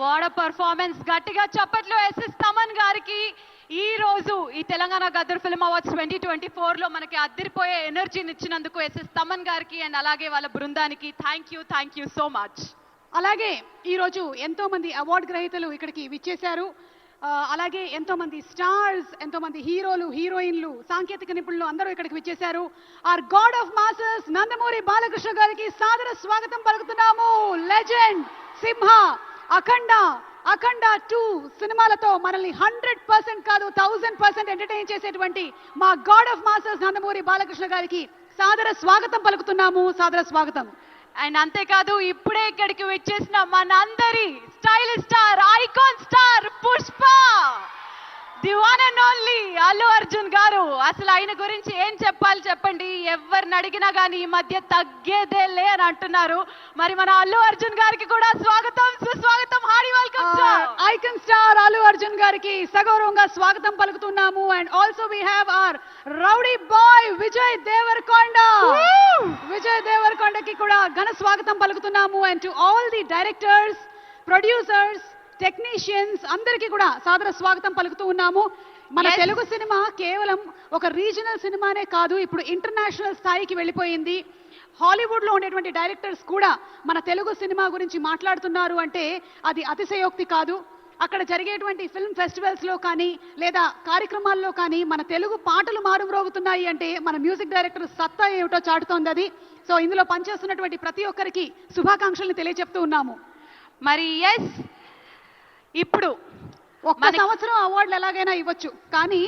వాడ పర్ఫార్మెన్స్ గట్టిగా చప్పట్లు ఎస్ఎస్ తమన్ గారికి ఈ రోజు ఈ Telangana Gaddar film awards twenty twenty ఫోర్లో మనకి అద్దరిపోయే ఎనర్జీని ఇచ్చినందుకు ఎస్ఎస్ తమన్ గారికి అండ్ అలాగే వాళ్ళ బృందానికి thank you thank you so much అలాగే ఈరోజు ఎంతోమంది అవార్డు గ్రహీతలు ఇక్కడికి విచ్చేశారు. అలాగే ఎంతోమంది స్టార్స్ ఎంతోమంది హీరోలు హీరోయిన్లు సాంకేతిక నిపుణులు అందరూ ఇక్కడికి విచ్చేశారు. Our god of masses Nandamuri Balakrishna గారికి సాదర స్వాగతం పలుకుతున్నాము. లెజెండ్ సింహ అఖండ అఖండ టూ సినిమాలతో మనల్ని హండ్రెడ్ పర్సెంట్ కాదు థౌజండ్ పర్సెంట్ ఎంటర్టైన్ చేసేటువంటి మా god of masters Nandamuri Balakrishna గారికి సాదర స్వాగతం పలుకుతున్నాము సాదర స్వాగతం. అండ్ అంతేకాదు ఇప్పుడే ఇక్కడికి వచ్చేసిన మనందరి stylish star icon star Pushpa! The one and only Allu Arjun garu. అసలు ఆయన గురించి ఏం చెప్పాలి చెప్పండి? ఎవరిని అడిగినా కానీ ఈ మధ్య తగ్గేదే లే అని అంటున్నారు. మరి మన అల్లు అర్జున్ గారికి కూడా స్వాగతం సుస్వాగతం hearty welcome icon star Allu Arjun గారికి సగౌరవంగా స్వాగతం పలుకుతున్నాము. And also we have our rowdy boy Vijay Deverakonda Vijay దేవరకొండకి కూడా ఘన స్వాగతం పలుకుతున్నాము. And to all the directors producers technicians అందరికీ కూడా సాదర స్వాగతం పలుకుతూ ఉన్నాము. మన. తెలుగు సినిమా కేవలం ఒక రీజనల్ సినిమానే కాదు ఇప్పుడు ఇంటర్నేషనల్ స్థాయికి వెళ్ళిపోయింది. హాలీవుడ్లో ఉండేటువంటి డైరెక్టర్స్ కూడా మన తెలుగు సినిమా గురించి మాట్లాడుతున్నారు అంటే అది అతిశయోక్తి కాదు. అక్కడ జరిగేటువంటి ఫిల్మ్ ఫెస్టివల్స్లో కానీ లేదా కార్యక్రమాల్లో కానీ మన తెలుగు పాటలు మారుమ్రోగుతున్నాయి అంటే మన మ్యూజిక్ డైరెక్టర్ సత్తా ఏమిటో చాటుతోంది అది. సో ఇందులో పనిచేస్తున్నటువంటి ప్రతి ఒక్కరికి శుభాకాంక్షల్ని తెలియజెప్తూ ఉన్నాము. మరి ఎస్ ఇప్పుడు ఒక్క సంవత్సరం అవార్డులు ఎలాగైనా ఇవ్వచ్చు. కానీ